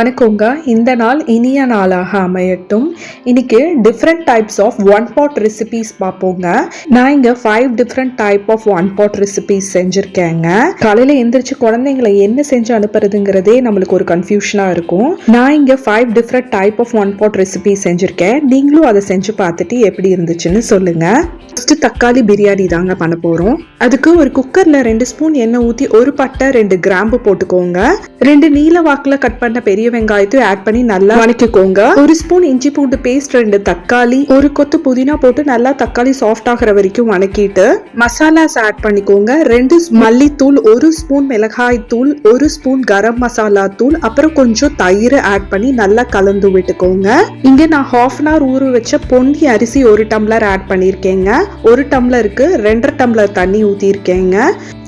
வணக்கங்க. இந்த நாள் இனிய நாளாக அமையட்டும். இன்னைக்கு different types of one pot recipes பார்ப்போங்க. நான் இங்கே five different type of one pot recipes செஞ்சுருக்கேங்க. காலையில் எந்திரிச்சு குழந்தைங்களை என்ன செஞ்சு அனுப்புறதுங்கிறதே நம்மளுக்கு ஒரு கன்ஃபியூஷனாக இருக்கும். நான் இங்கே five different type of one pot recipes செஞ்சுருக்கேன். நீங்களும் அதை செஞ்சு பார்த்துட்டு எப்படி இருந்துச்சுன்னு சொல்லுங்கள் ஃபஸ்ட்டு தக்காளி பிரியாணி தாங்க பண்ண போகிறோம் அதுக்கு ஒரு குக்கரில் ரெண்டு ஸ்பூன் எண்ணெய் ஊற்றி ஒரு பட்டை ரெண்டு கிராம்பு போட்டுக்கோங்க. ரெண்டு நீல வாக்கில் கட் பண்ண பெரிய வெங்காயத்தையும் ஆட் பண்ணி நல்லா வணக்கிக்கோங்க. ஒரு ஸ்பூன் இஞ்சி பூண்டு பேஸ்ட் ரெண்டு தக்காளி ஒரு கொத்து புதினா போட்டு நல்லா தக்காளி சாஃப்ட் ஆகிற வரைக்கும் வணக்கிட்டு மசாலாஸ் ஆட் பண்ணிக்கோங்க. ரெண்டு மல்லித்தூள் ஒரு ஸ்பூன் மிளகாய் தூள் ஒரு ஸ்பூன் கரம் மசாலா தூள் அப்புறம் கொஞ்சம் தயிர் ஆட் பண்ணி நல்லா கலந்து விட்டுக்கோங்க. இங்க நான் ஹாஃப் அன் ஹவர் ஊற வச்ச பொன்னி அரிசி ஒரு டம்ளர் ஆட் பண்ணியிருக்கேங்க ஒரு டம்ளருக்கு ரெண்டரை டம்ளர் தண்ணி ஊற்றிருக்கேங்க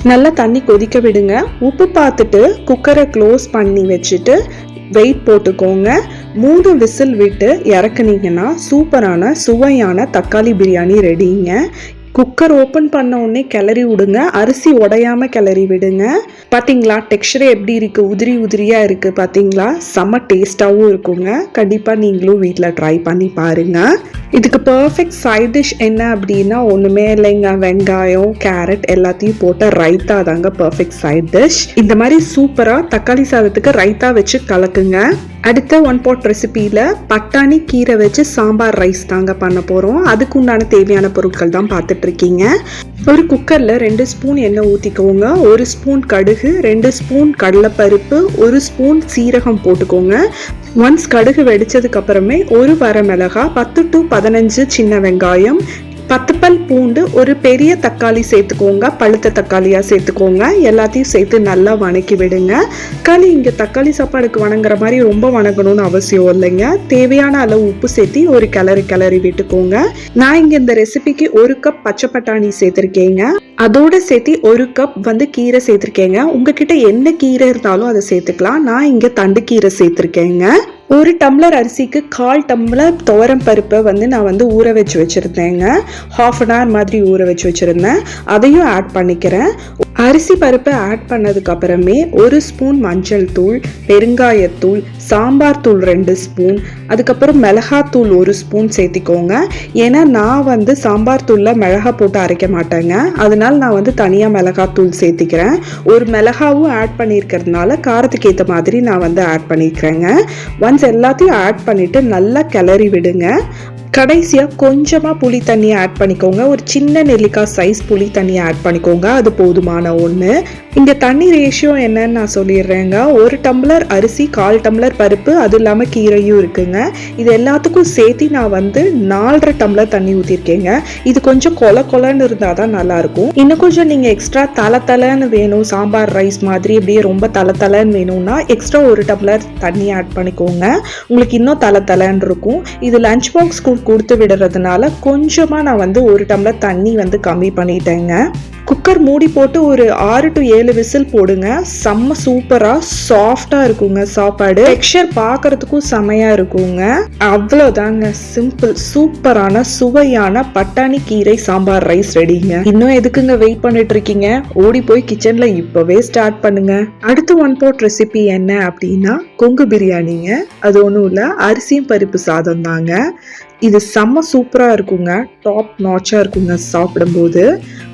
நல்லா தண்ணி கொதிக்க விடுங்க. உப்பு பார்த்துட்டு குக்கரை க்ளோஸ் பண்ணி வச்சுட்டு வெயிட் போட்டுக்கோங்க. மூணு விசில் விட்டு இறக்குனீங்கன்னா சூப்பரான சுவையான தக்காளி பிரியாணி ரெடிங்க குக்கர் ஓப்பன் பண்ண உடனே கிளறி விடுங்க. அரிசி உடையாம கிளறி விடுங்க. பார்த்தீங்களா டெக்ஸ்டரே எப்படி இருக்குது உதிரி உதிரியாக இருக்குது பார்த்தீங்களா செம்ம டேஸ்ட்டாகவும் இருக்குங்க. கண்டிப்பாக நீங்களும் வீட்டில் ட்ரை பண்ணி பாருங்க. இதுக்கு பர்ஃபெக்ட் சைட் டிஷ் என்ன அப்படின்னா ஒன்றுமே இல்லைங்க. வெங்காயம் கேரட் எல்லாத்தையும் போட்ட ரைத்தா தாங்க பர்ஃபெக்ட் சைட் டிஷ் இந்த மாதிரி சூப்பராக தக்காளி சாதத்துக்கு ரைத்தா வச்சு கலக்குங்க. அடுத்த ஒன் பாட் ரெசிபியில் பட்டாணி கீரை வச்சு சாம்பார் ரைஸ் தாங்க பண்ண போகிறோம் அதுக்கு உண்டான தேவையான பொருட்கள் தான் பார்த்துட்டு இருக்கீங்க ஒரு குக்கரில் ரெண்டு ஸ்பூன் எண்ணெய் ஊற்றிக்கோங்க ஒரு ஸ்பூன் கடுகு ரெண்டு ஸ்பூன் கடலைப்பருப்பு ஒரு ஸ்பூன் சீரகம் போட்டுக்கோங்க. ஒன்ஸ் கடுகு வெடிச்சதுக்கு அப்புறமே ஒரு வர மிளகா பத்து டு பதினஞ்சு சின்ன வெங்காயம் பத்து பல் பூண்டு ஒரு பெரிய தக்காளி சேர்த்துக்கோங்க பழுத்த தக்காளியாக சேர்த்துக்கோங்க. எல்லாத்தையும் சேர்த்து நல்லா வணக்கி விடுங்க. களி இங்கே தக்காளி சாப்பாடுக்கு வணங்குற மாதிரி ரொம்ப வணங்கணும்னு அவசியம் இல்லைங்க. தேவையான அளவு உப்பு சேர்த்து ஒரு கிளறி கிளறி விட்டுக்கோங்க. நான் இங்கே இந்த ரெசிபிக்கு ஒரு கப் பச்சை பட்டாணி சேர்த்துருக்கேங்க. அதோட சேர்த்து ஒரு கப் வந்து கீரை சேர்த்துருக்கேங்க. உங்ககிட்ட என்ன கீரை இருந்தாலும் அதை சேர்த்துக்கலாம். நான் இங்கே தண்டு கீரை சேர்த்துருக்கேங்க. ஒரு டம்ளர் அரிசிக்கு கால் டம்ளர் துவரம் பருப்பை வந்து நான் வந்து ஊற வச்சு வச்சுருந்தேங்க. ஹாஃப் அன் ஹவர் மாதிரி ஊற வச்சு வச்சுருந்தேன். அதையும் ஆட் பண்ணிக்கிறேன். அரிசி பருப்பை ஆட் பண்ணதுக்கப்புறமே ஒரு ஸ்பூன் மஞ்சள் தூள் பெருங்காயத்தூள் சாம்பார் தூள் ரெண்டு ஸ்பூன் அதுக்கப்புறம் மிளகாத்தூள் ஒரு ஸ்பூன் சேர்த்திக்கோங்க. ஏன்னா நான் வந்து சாம்பார் தூளில் மிளகா போட்டு அரைக்க மாட்டேங்க. அதனால் அதனால் நான் வந்து தனியாக மிளகாத்தூள் சேர்த்திக்கிறேன். ஒரு மிளகாவும் ஆட் பண்ணியிருக்கிறதுனால காரத்துக்கு ஏற்ற மாதிரி நான் வந்து ஆட் பண்ணியிருக்கிறேங்க. ஒன்ஸ் எல்லாத்தையும் ஆட் பண்ணிவிட்டு நல்லா கிளறி விடுங்க. கடைசியாக கொஞ்சமாக புளி தண்ணி ஆட் பண்ணிக்கோங்க. ஒரு சின்ன நெல்லிக்காய் சைஸ் புளி தண்ணி ஆட் பண்ணிக்கோங்க. அது போதுமான ஒன்று இங்கே தண்ணி ரேஷியோ என்னன்னு நான் சொல்லிடுறேங்க. ஒரு டம்ளர் அரிசி கால் டம்ளர் பருப்பு அது இல்லாமல் கீரையும் இருக்குங்க. இது எல்லாத்துக்கும் சேர்த்து நான் வந்து நாலரை டம்ளர் தண்ணி ஊற்றிருக்கேங்க இது கொஞ்சம் கொல கொலன்னு இருந்தால் தான் நல்லாயிருக்கும். இன்னும் கொஞ்சம் நீங்கள் எக்ஸ்ட்ரா தலை தலைன்னு வேணும். சாம்பார் ரைஸ் மாதிரி இப்படியே ரொம்ப தலை தலைன்னு வேணும்னா எக்ஸ்ட்ரா ஒரு டம்ளர் தண்ணி ஆட் பண்ணிக்கோங்க. உங்களுக்கு இன்னும் தலை தலைன்னு இருக்கும். இது லஞ்ச் பாக்ஸ் கொடுத்து விடுறதுனால கொஞ்சமாக நான் வந்து ஒரு டம்ளர் தண்ணி வந்து கம்மி பண்ணிட்டேங்க. குக்கர் மூடி போட்டு ஒரு ஆறு டு ஏழு விசில் போடுங்க. செம்ம சூப்பராக சாஃப்டாக இருக்குங்க சாப்பாடு. டெக்ஸ்சர் பார்க்கறதுக்கும் செமையாக இருக்குங்க. அவ்வளோதாங்க சிம்பிள் சூப்பரான சுவையான பட்டாணி கீரை சாம்பார் ரைஸ் ரெடிங்க இன்னும் எதுக்குங்க வெயிட் பண்ணிட்டு இருக்கீங்க ஓடி போய் கிச்சனில் இப்போவே ஸ்டார்ட் பண்ணுங்க. அடுத்து ஒன் போட் ரெசிபி என்ன அப்படின்னா கொங்கு பிரியாணிங்க. அது ஒன்றும் இல்லை அரிசியும் பருப்பு சாதம் தாங்க இது செம்ம சூப்பராக இருக்குங்க. டாப் நாச்சாக இருக்குங்க சாப்பிடும்போது.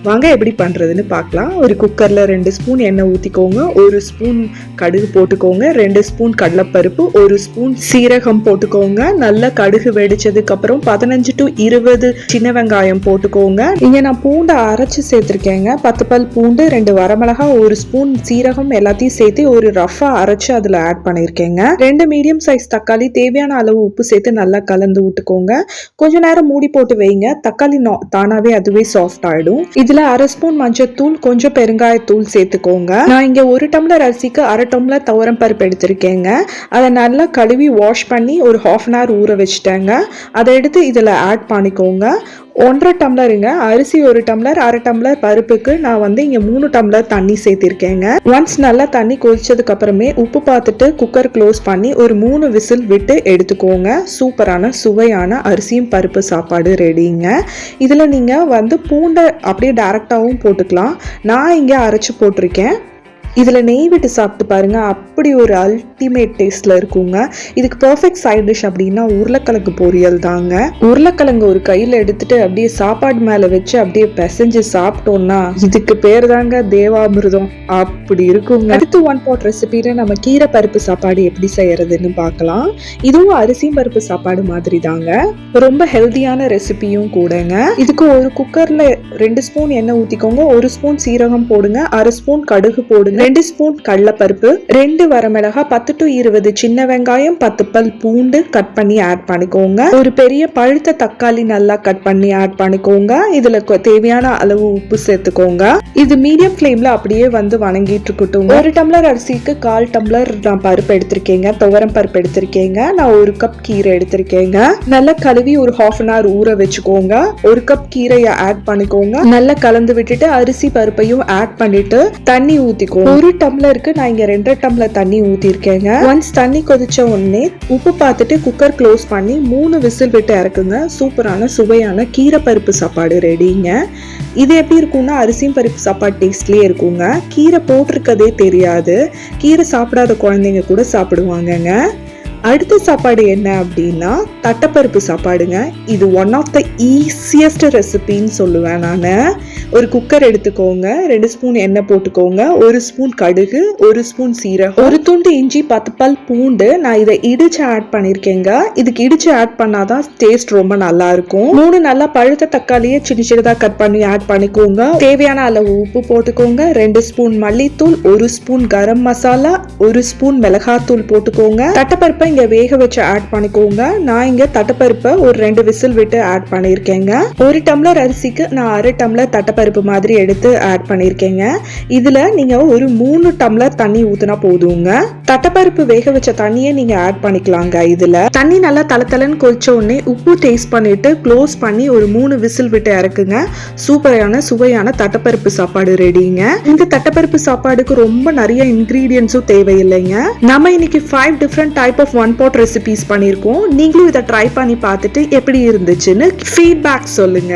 வாங்க எப்படி பண்ணுறதுன்னு பார்க்கலாம். ஒரு குக்கரில் ரெண்டு ஸ்பூன் எண்ணெய் ஊற்றிக்கோங்க ஒரு ஸ்பூன் கடுகு போட்டுக்கோங்க. ரெண்டு ஸ்பூன் கடலைப்பருப்பு. ஒரு ஸ்பூன் சீரகம் போட்டுக்கோங்க. நல்லா கடுகு வெடிச்சதுக்கப்புறம் பதினஞ்சு டு இருபது சின்ன வெங்காயம் போட்டுக்கோங்க. இங்கே நான் பூண்டை அரைச்சி சேர்த்துருக்கேங்க. பத்து பல் பூண்டு ரெண்டு வரமிளகா ஒரு ஸ்பூன் சீரகம் எல்லாத்தையும் சேர்த்து ஒரு ரஃபாக அரைச்சி அதில் ஆட் பண்ணியிருக்கேங்க ரெண்டு மீடியம் சைஸ் தக்காளி தேவையான அளவு உப்பு சேர்த்து நல்லா கலந்து விட்டுக்கோங்க. கொஞ்ச நேரம் மூடி போட்டு வைங்க. தக்காளி தானாவே அதுவே சாஃப்ட் ஆயிடும். இதில் அரை ஸ்பூன் மஞ்சத்தூள் கொஞ்சம் பெருங்காயத்தூள் சேர்த்துக்கோங்க. நான் இங்க ஒரு டம்ளர் அரிசிக்கு அரை டம்ளர் துவரம் பருப்பு எடுத்திருக்கேங்க. அதை நல்லா கழுவி வாஷ் பண்ணி ஒரு ஹாஃப் அன் ஹவர் ஊற வச்சுட்டேங்க. அதை எடுத்து இதில் ஆட் பண்ணிக்கோங்க. ஒன்றரை டம்ளருங்க அரிசி ஒரு டம்ளர் அரை டம்ளர் பருப்புக்கு நான் வந்து இங்கே மூணு டம்ளர் தண்ணி சேர்த்திருக்கேங்க. ஒன்ஸ் நல்லா தண்ணி கொதிச்சதுக்கு அப்புறமே உப்பு பார்த்துட்டு குக்கர் க்ளோஸ் பண்ணி ஒரு மூணு விசில் விட்டு எடுத்துக்கோங்க. சூப்பரான சுவையான அரிசியும் பருப்பு சாப்பாடு ரெடிங்க இதில் நீங்கள் வந்து பூண்டை அப்படியே டேரெக்டாகவும் போட்டுக்கலாம். நான் இங்கே அரைச்சி போட்டிருக்கேன். இதில் நெய் விட்டு சாப்பிட்டு பாருங்கள் அப்படி ஒரு அல்டிமேட் டேஸ்ட்டில் இருக்குங்க. இதுக்கு பர்ஃபெக்ட் சைட் டிஷ் அப்படின்னா உருளைக்கிழங்கு பொரியல் தாங்க. உருளைக்கிழங்கு ஒரு கையில் எடுத்துட்டு அப்படியே சாப்பாடு மேலே வச்சு அப்படியே பிசைஞ்சு சாப்பிட்டோம்னா இதுக்கு பேர் தாங்க தேவாமிர்தம். அப்படி இருக்குங்க. அடுத்து ஒன் பாட் ரெசிபியில் நம்ம கீரை பருப்பு சாப்பாடு எப்படி செய்யறதுன்னு பார்க்கலாம். இதுவும் அரிசி பருப்பு சாப்பாடு மாதிரி தாங்க. ரொம்ப ஹெல்தியான ரெசிபியும் கூடங்க. இதுக்கு ஒரு குக்கரில் ரெண்டு ஸ்பூன் எண்ணெய் ஊற்றிக்கோங்க ஒரு ஸ்பூன் சீரகம் போடுங்க. அரை ஸ்பூன் கடுகு போடுங்க. ரெண்டு ஸ்பூன் கடலப்பருப்பு ரெண்டு வரமிளகா பத்து டு இருபது சின்ன வெங்காயம் பத்து பல் பூண்டு கட் பண்ணி ஆட் பண்ணிக்கோங்க. ஒரு பெரிய பழுத்த தக்காளி நல்லா கட் பண்ணி ஆட் பண்ணிக்கோங்க. இதுல தேவையான அளவு உப்பு சேர்த்துக்கோங்க. இது மீடியம் ஃப்ளேம்ல அப்படியே வந்து வணங்கிட்டு இருக்கட்டும். ஒரு டம்ளர் அரிசிக்கு கால் டம்ளர் நான் பருப்பு எடுத்திருக்கேங்க. துவரம் பருப்பு எடுத்திருக்கேங்க. நான் ஒரு கப் கீரை எடுத்திருக்கேங்க. நல்லா கழுவி ஒரு ஹாஃப் அன் ஹவர் ஊற வச்சுக்கோங்க. ஒரு கப் கீரையை ஆட் பண்ணிக்கோங்க. நல்லா கலந்து விட்டுட்டு அரிசி பருப்பையும் ஆட் பண்ணிட்டு தண்ணி ஊத்திக்கோங்க. ஒரு டம்ளருக்கு நான் இங்கே ரெண்டரை டம்ளர் தண்ணி ஊற்றிருக்கேங்க ஒன்ஸ் தண்ணி கொதிச்ச உடனே உப்பு பார்த்துட்டு குக்கர் க்ளோஸ் பண்ணி மூணு விசில் விட்டு இறக்குங்க. சூப்பரான சுவையான கீரை பருப்பு சாப்பாடு ரெடிங்க இது எப்படி இருக்கும்னா அரிசியும் பருப்பு சாப்பாடு டேஸ்ட்லேயே இருக்குங்க. கீரை போட்டிருக்கதே தெரியாது. கீரை சாப்பிடாத குழந்தைங்க கூட சாப்பிடுவாங்கங்க. அடுத்த சாப்பாடு என்ன அப்படின்னா தட்டைப்பருப்பு சாப்பாடுங்க. இது ஒன் ஆஃப் த ஈஸியஸ்ட் ரெசிபின்னு சொல்லுவேன் நான். ஒரு குக்கர் எடுத்துக்கோங்க. ரெண்டு ஸ்பூன் எண்ணெய் போட்டுக்கோங்க. ஒரு ஸ்பூன் கடுகு ஒரு ஸ்பூன் சீரகம். ஒரு துண்டு இஞ்சி பத்து பல் பூண்டு. நான் இதை இடிச்சு ஆட் பண்ணியிருக்கேங்க இதுக்கு இடிச்சு ஆட் பண்ணாதான் டேஸ்ட் ரொம்ப நல்லா இருக்கும் மூணு நல்லா பழுத்த தக்காளியை சின்ன சின்னதாக கட் பண்ணி ஆட் பண்ணிக்கோங்க. தேவையான அளவு உப்பு போட்டுக்கோங்க. ரெண்டு ஸ்பூன் மல்லித்தூள் ஒரு ஸ்பூன் கரம் மசாலா ஒரு ஸ்பூன் மிளகாத்தூள் போட்டுக்கோங்க. தட்டைப்பருப்பை இங்கே வேக வச்சு ஆட் பண்ணிக்கோங்க. நான் இங்க தட்டைப்பருப்பை ஒரு ரெண்டு விசில் விட்டு ஆட் பண்ணியிருக்கேங்க ஒரு டம்ளர் அரிசிக்கு நான் அரை டம்ளர் தட்டைப்பருப்பு மாதிரி எடுத்து ஆட் பண்ணியிருக்கேங்க இதுல நீங்க ஒரு மூணு டம்ளர் தண்ணி ஊத்துனா போதுங்க. தட்டைப்பருப்பு வேக வச்ச தண்ணியை நீங்க ஆட் பண்ணிக்கலாங்க இதுல. தண்ணி நல்லா தளத்தலன்னு கொதிச்ச உடனே உப்பு டேஸ்ட் பண்ணிட்டு க்ளோஸ் பண்ணி ஒரு மூணு விசில் விட்டு இறக்குங்க. சூப்பரான சுவையான தட்டைப்பருப்பு சாப்பாடு ரெடிங்க இந்த தட்டைப்பருப்பு சாப்பாடுக்கு ரொம்ப நிறைய இன்கிரீடியன்ஸும் தேவையில்லைங்க. நம்ம இன்னைக்கு five different type of one pot recipes பண்ணியிருக்கோம் நீங்களும் இதை ட்ரை பண்ணி பார்த்துட்டு எப்படி இருந்துச்சுன்னு ஃபீட்பேக் சொல்லுங்க.